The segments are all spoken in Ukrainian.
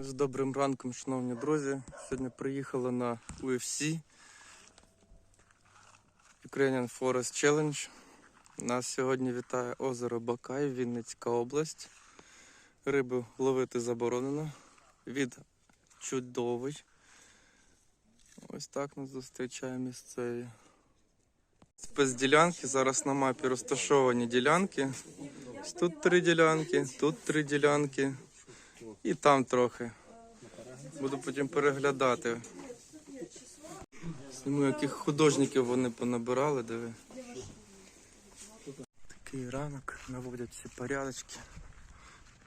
З добрим ранком, шановні друзі. Сьогодні приїхали на UFC Ukrainian Forest Challenge. Нас сьогодні вітає озеро Бакай, Вінницька область. Рибу ловити заборонено. Від чудовий. Ось так нас зустрічає місцеві. Спецділянки. Зараз на мапі розташовані ділянки. Тут три ділянки, тут три ділянки. І там трохи. Буду потім переглядати. Зніму, яких художників вони понабирали, диви. Такий ранок, наводять всі порядочки.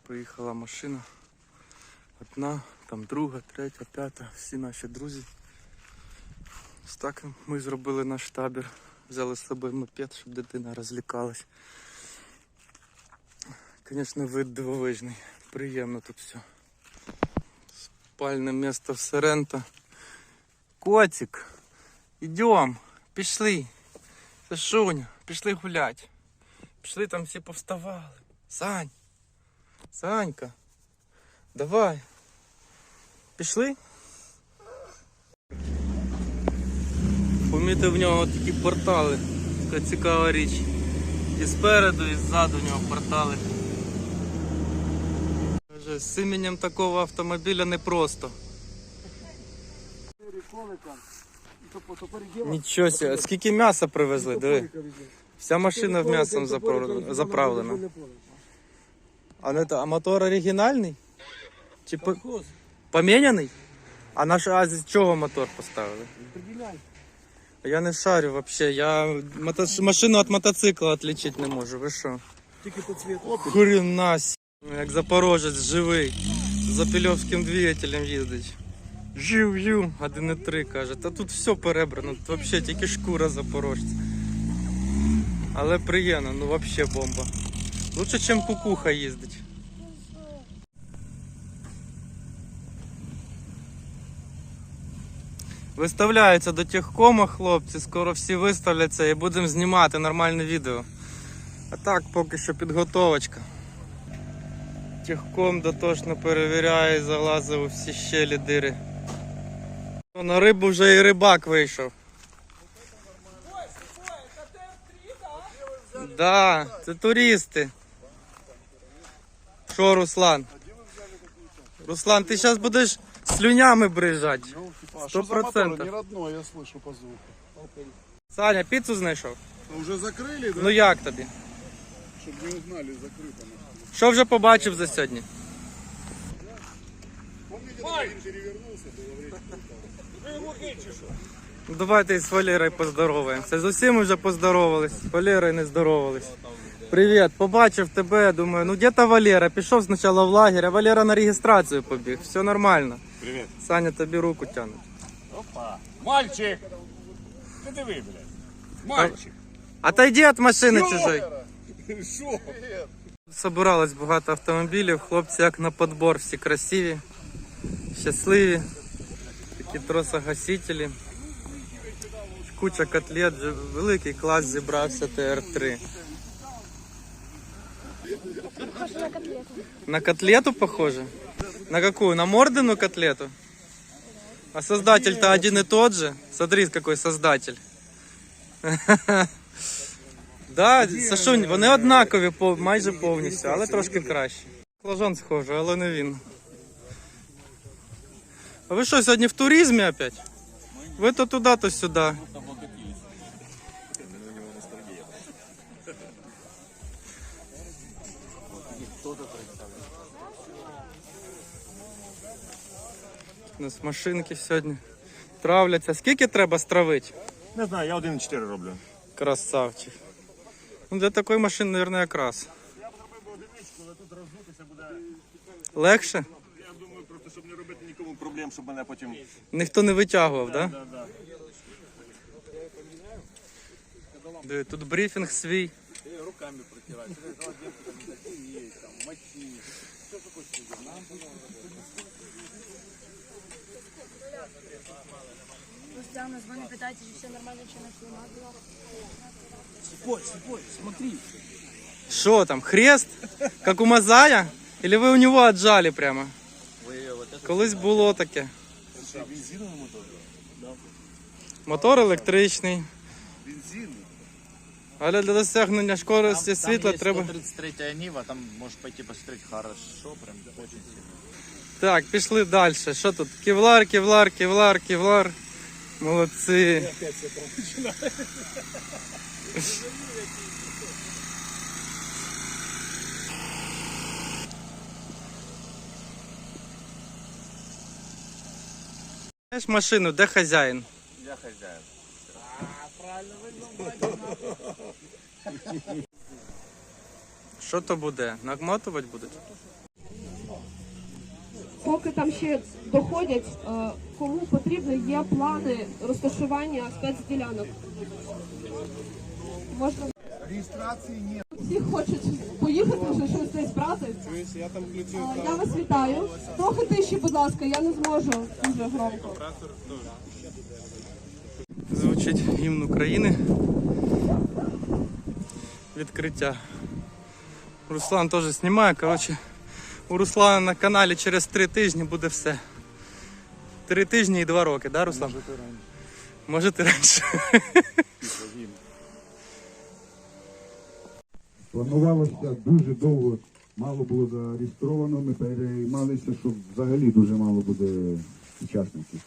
Приїхала машина. Одна, там друга, третя, п'ята, всі наші друзі. Ось так ми зробили наш табір. Взяли з собою мопед, щоб дитина розлікалась. Звісно, вид дивовижний. Приємно тут все. Спальне місто в Соренто. Котик, ідем, пішли. Сашуня, пішли гулять. Пішли там всі повставали. Сань, Санька, давай. Пішли? Помітив в нього такі портали. Така цікава річ. І спереду, і ззаду в нього портали. З іменем такого автомобіля непросто. Нічого себе, скільки м'яса привезли, диви. Вся машина в м'ясом заправлена. А, не, то- а мотор оригінальний? Чи по... поміняний? А наш а з чого мотор поставили? Я не шарю вообще. Я мото... машину від мотоцикла відлічити не можу. Ви що? Тільки по цвіту. Хрена. Як запорожець живий. З апельовським двигателем їздить. Жив-жив, 1,3 каже. Та тут все перебрано, тут взагалі тільки шкура запорожця. Але приємно, ну взагалі бомба. Лучше, ніж кукуха їздить. Виставляються до техкома, хлопці, скоро всі виставляться і будемо знімати нормальне відео. А так поки що підготовочка Техком дотошно перевіряє, залазив у всі щелі дири. О, На рибу вже і рибак вийшов. Да, це туристи. Що, Руслан? Руслан, ти зараз будеш слюнями брижати. А Сто что за мотор? процентов. Не родной, я слышу по звуку. Саня, піцу знайшов? Ну, уже закрыли, да? Ну як тобі? Чтобы не узнали, закрыто. Що вже побачив за сьогодні? Ну, Давайте з Валерою поздороваємося. З усім вже поздоровались. З Валерою не здоровались. Привіт, побачив тебе. Думаю, ну де та Валера? Пішов спочатку в лагерь, а Валера на реєстрацію побіг. Все нормально. Привіт. Саня тобі руку тягне. Опа. Мальчик! Ти диви, блядь. Мальчик. Отойди від машини чужої. Що? Собиралось багато автомобілів, хлопці як на подбор, всі красиві, щасливі, такі тросогасителі. Куча котлет, великий клас зібрався ТР-3. Похоже на котлету. На котлету похоже? На какую? На мордену котлету? А создатель-то один и тот же. Смотри, какой создатель. Да, Сашунь, вони однакові майже повністю, але трошки краще. Клажан схожий, але не він. А ви що, сьогодні в туризмі опять? Ви то туди, то сюди. У нас машинки сьогодні травляться. Скільки треба стравити? Не знаю, я 1,4 роблю. Красавчик. Ну, для такої машини, мабуть, якраз. Я б зробив би одиничку, але тут роздутися буде. Легше? Я думаю, просто щоб не робити нікому проблем, щоб мене потім. Ніхто не витягував, так? Да? Да, да. Диви, Тут брифінг свій. Постоянно звонят, питайте, чи все нормально, чи на снимать было. Що там, хрест? Как у Мазая? Или вы у него отжали прямо? Вы вот это Колись було таке. Це бензиновий мотор. Мотор електричний. Бензин. Але для досягнення скорості світла там треба. 133 Нива, там можешь пойти посмотреть хорошо, прям очень сильно. Так, пішли далі. Що тут? Кевлар, кевлар, кевлар, кевлар. Молодці. Знаєш машину, де хазяїн? Я хозяин. Що то буде? Нагмотувати будуть? Поки там ще доходять, е, кому потрібно, є плани розташування спецділянок. Можна Реєстрації ні. всі хочуть поїхати вже щось десь брати. Я там включив. Е, Я вас вітаю. Трохи тиші, будь ласка, я не зможу дуже громко. Звучить гімн України. Відкриття. Руслан теж знімає. Коротше, у Руслана на каналі через три тижні буде все. Три тижні і два роки, да, Руслан? Може ти раніше. Планувалося дуже довго, мало було зареєстровано, ми переймалися, що взагалі дуже мало буде учасників.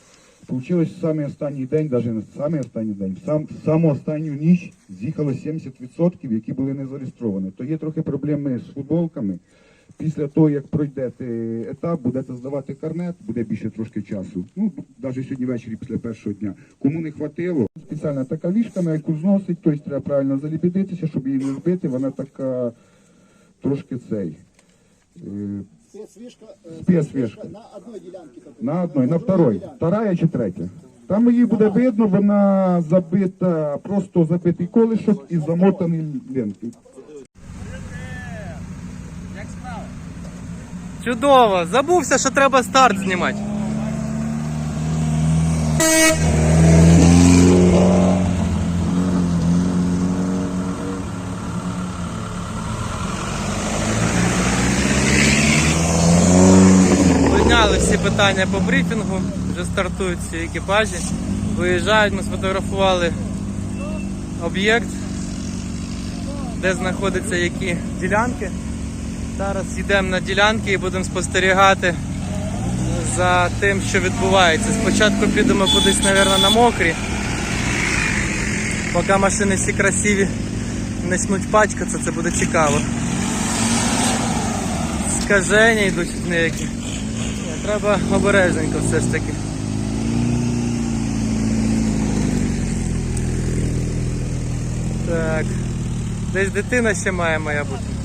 Получилось в саме останній день, навіть не саме останній день, в сам, в саму останню ніч з'їхало 70%, які були не зареєстровані. То є трохи проблеми з футболками. Після того, як пройдете етап, будете здавати карнет, буде більше трошки часу. Ну, навіть сьогодні ввечері після першого дня. Кому не хватило, спеціальна така ліжка, на яку зносить, тобто треба правильно заліпідитися, щоб її не збити. Вона така трошки цей. е, Спецвишка, э, на одной делянке только. На одной, на второй. Вторая чи третя. Там її буде видно, вона забита, просто забитий колишок і замотаний лентою. Чудово! Забувся, що треба старт знімати. Виняли всі питання по брифінгу, вже стартують всі екіпажі. Виїжджають, ми сфотографували об'єкт, де знаходяться які ділянки. Зараз йдемо на ділянки і будемо спостерігати за тим, що відбувається. Спочатку підемо кудись, мабуть, на мокрі. Поки машини всі красиві не почнуть пачкатися, це буде цікаво. Скаження йдуть деякі. Ні, Треба обережненько все ж таки. Так. Десь дитина ще має має бути.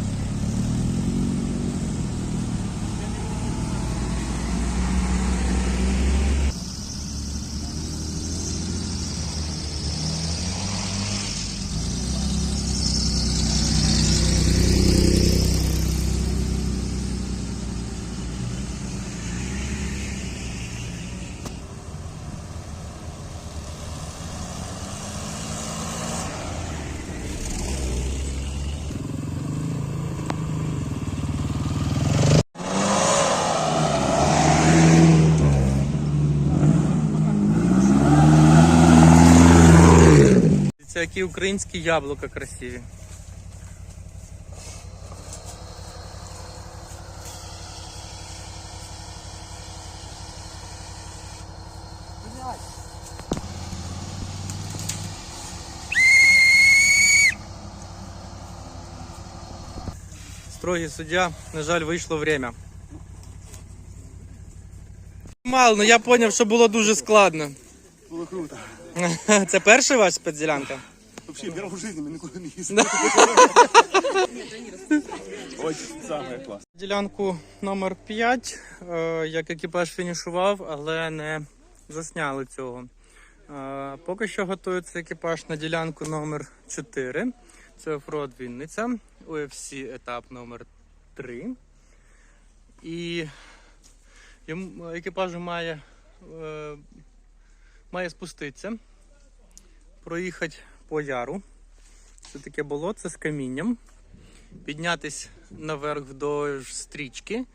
Це які українські яблука красиві. Строгий суддя, на жаль, вийшло время. Мало, ну я зрозумів, що було дуже складно. Було круто. Це перший ваш спецділянка? Вообще, первый в жизни мы никуда не ездили. Очень самое класс. Ділянку номер 5, е, як екіпаж фінішував, але не засняли цього. Е, Поки що готується екіпаж на ділянку номер 4. Це оффроад Вінниця, UFC етап номер 3. І екіпажу має, е, має спуститися, проїхати по яру. Це таке болото з камінням піднятись наверх вдовж стрічки,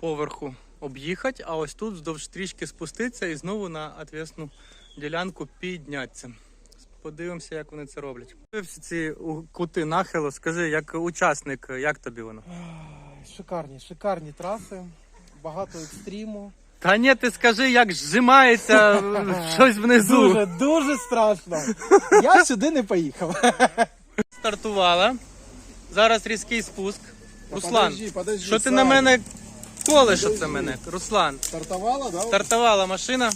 поверху об'їхати, а ось тут вздовж трішки спуститися і знову на отвесну ділянку піднятися. Подивимося, як вони це роблять. Всі ці кути нахилу, скажи, як учасник, як тобі воно? Шикарні, шикарні траси, багато екстриму. Та ні, ти скажи, як зжимається щось внизу. Дуже, дуже страшно. Я сюди не поїхав. Стартувала. Зараз різкий спуск. Руслан, подожди, подожди, що ти на мене колиш оце мене? Руслан, Стартувала, да? стартувала машина.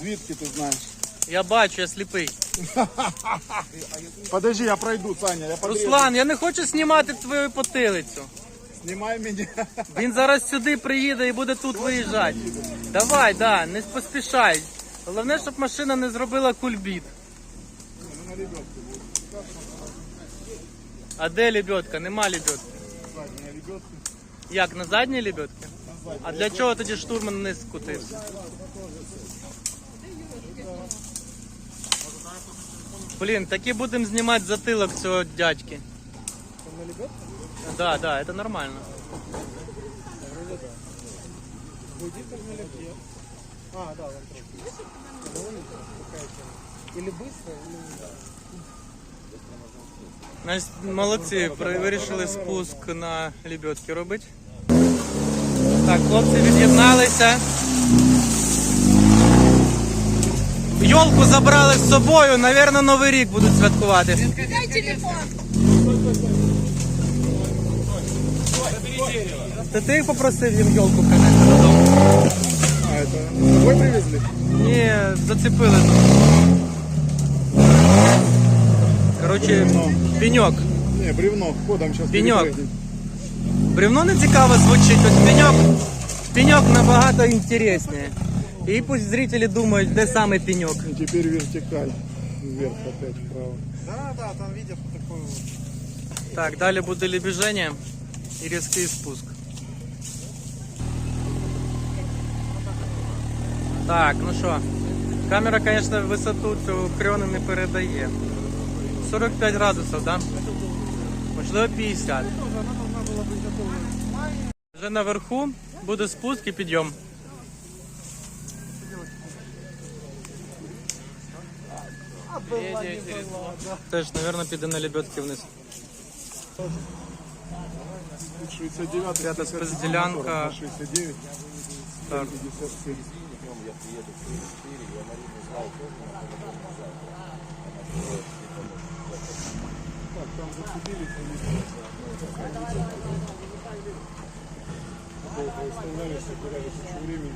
Звідки ти знаєш? Я бачу, я сліпий. Подожди, я пройду, Саня, я. Руслан, я не хочу знімати твою потилицю. Знімай мене. Він зараз сюди приїде і буде тут виїжджати. Давай, да, не поспішай. Головне, щоб машина не зробила кульбіт. А де лебедка? Нема лебедки. Як, на задній лебедці? А для чого тоді штурман вниз скутився? Блін, таки будемо знімати затилок цього дядьки. Да, да, это нормально. А, да, вон трошки. Или быстро, или... Значить, молодці, вирішили спуск на лебедки робити. Так, хлопці від'єдналися. Йолку забрали з собою, навірно, Новий рік будуть святкувати. Дай телефон. Та ти попросив їм йолку принести додому? А, это собой привезли? Ні, зацепили тут. Коротше, пеньок. Не, бревно, ходом сейчас Пенек. Бревно не цікаво звучить, ось пеньок, пеньок набагато інтересніше. І пусть зрителі думають, де саме пеньок. И теперь вертикаль. Вверх опять вправо. Да, да, там видят такой вот. Так, далі буде лебіження і різкий спуск. Так, ну що, камера, звісно, висоту цю крьону не передає. 45 градусів, да? Можливо 50. Вже наверху буде спуск і підйом. Теж, мабуть, піде на лебедки вниз. 69 Пятая спецделянка. 69. Так. Так, там зацепились, они остановились, собирались очень времени.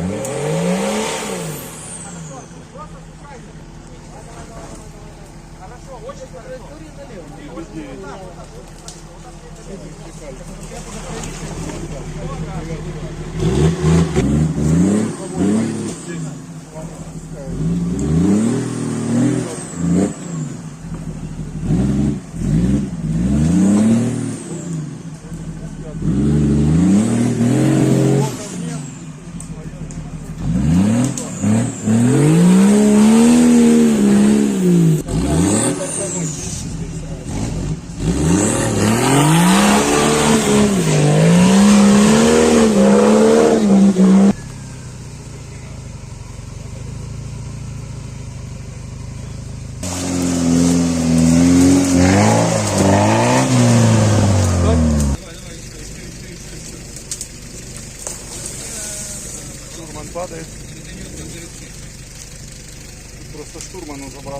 Thank you. Штурман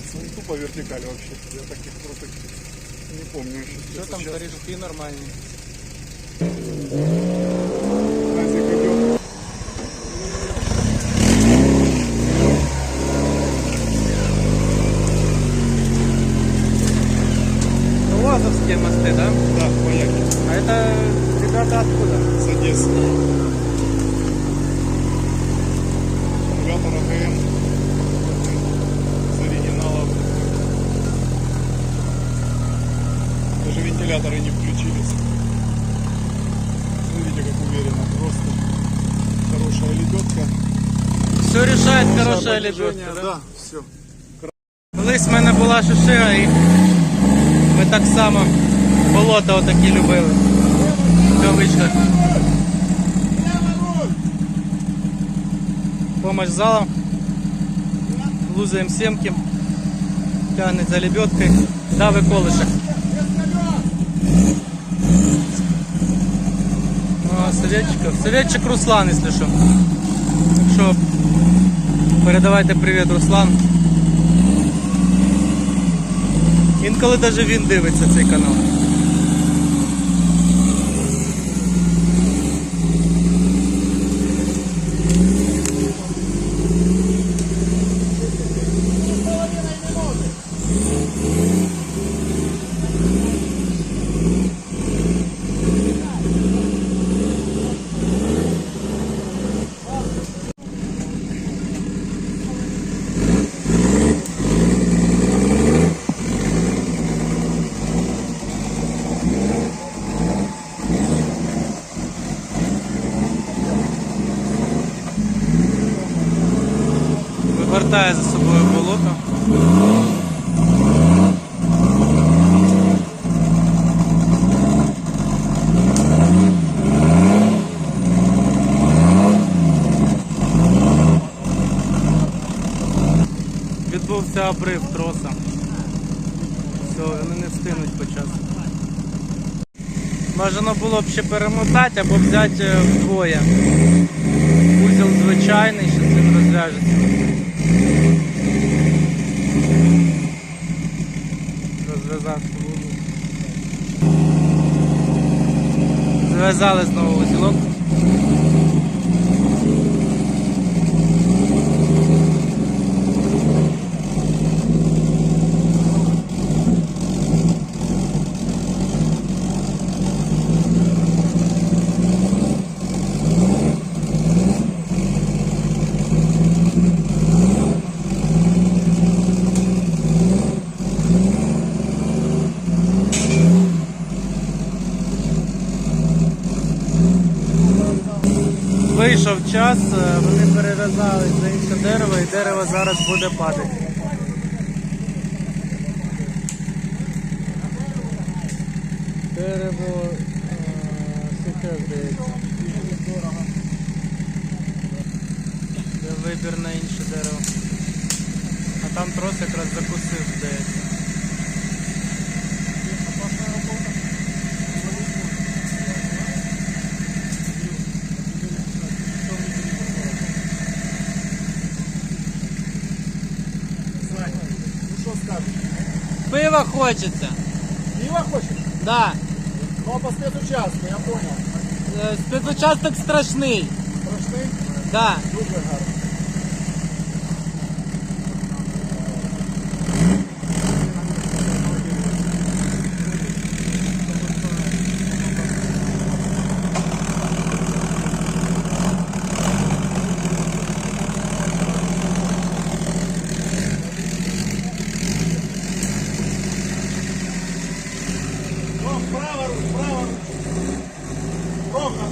забраться. Не тупо вертикаль вообще. Я таких крутых не помню. Що там корешки нормальні? Назик идет. Лазовские мосты, да? Хорошая лебедка. Да? Да, все. Колись в мене була шишира і ми так само болото отакі любили. Все вийшло. Помощь залом. Лузаем семки. Тянет за лебедкой. Дави колышек. Ну, советчиков. Советчик Руслан, если что. Так що передавайте привіт, Руслан. Інколи навіть він дивиться цей канал. Вивертає за собою болото. Відбувся обрив троса. Все, вони не встигнуть по часу. Бажано було б ще перемотати або взяти е, вдвоє. Узел звичайний, що цим розв'яжеться. Розв'язав вузол. Зв'язали знову узілок. Вийшов час, е, вони перев'язали за інше дерево і дерево зараз буде падати. Дерево сухе, здається. Вибір на інше дерево. А там трос якраз закусив, здається. Пива хочется. Пиво хочешь? Да. Ну, по спецучастку, я понял. Е, Спецучасток страшний. Страшний? Да. Дуже гарно. Ровно.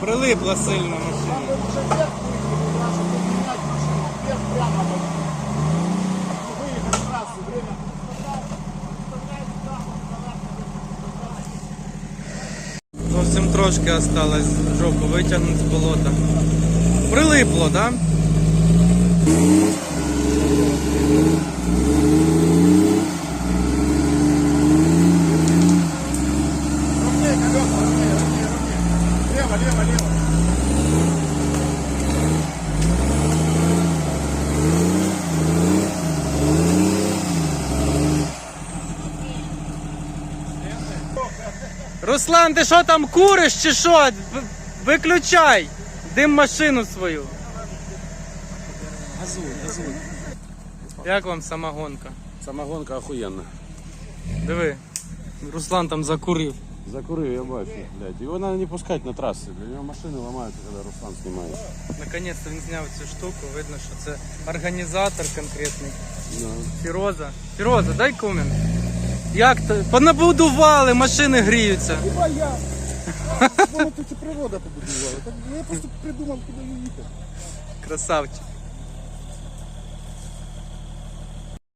Прилипла сильно трошки осталось жопу витягнути з болота. Прилипло, так? Да? Руслан, ти що там куриш чи що? Виключай! Дим машину свою. Газуй, газуй. Як вам самогонка? Самогонка охуєнна. Диви, Руслан там закурив. Закурив, я бачу, блядь. Його треба не пускати на траси, для нього машини ламаються, коли Руслан знімає. Наконець-то він зняв цю штуку, видно, що це організатор конкретний. Ну. Фіроза. Фіроза, дай комент. Як то? Понабудували, машини гріються. Хіба я? Воно тут і природа побудувала. Так я просто придумав, куди їхати. Красавчик.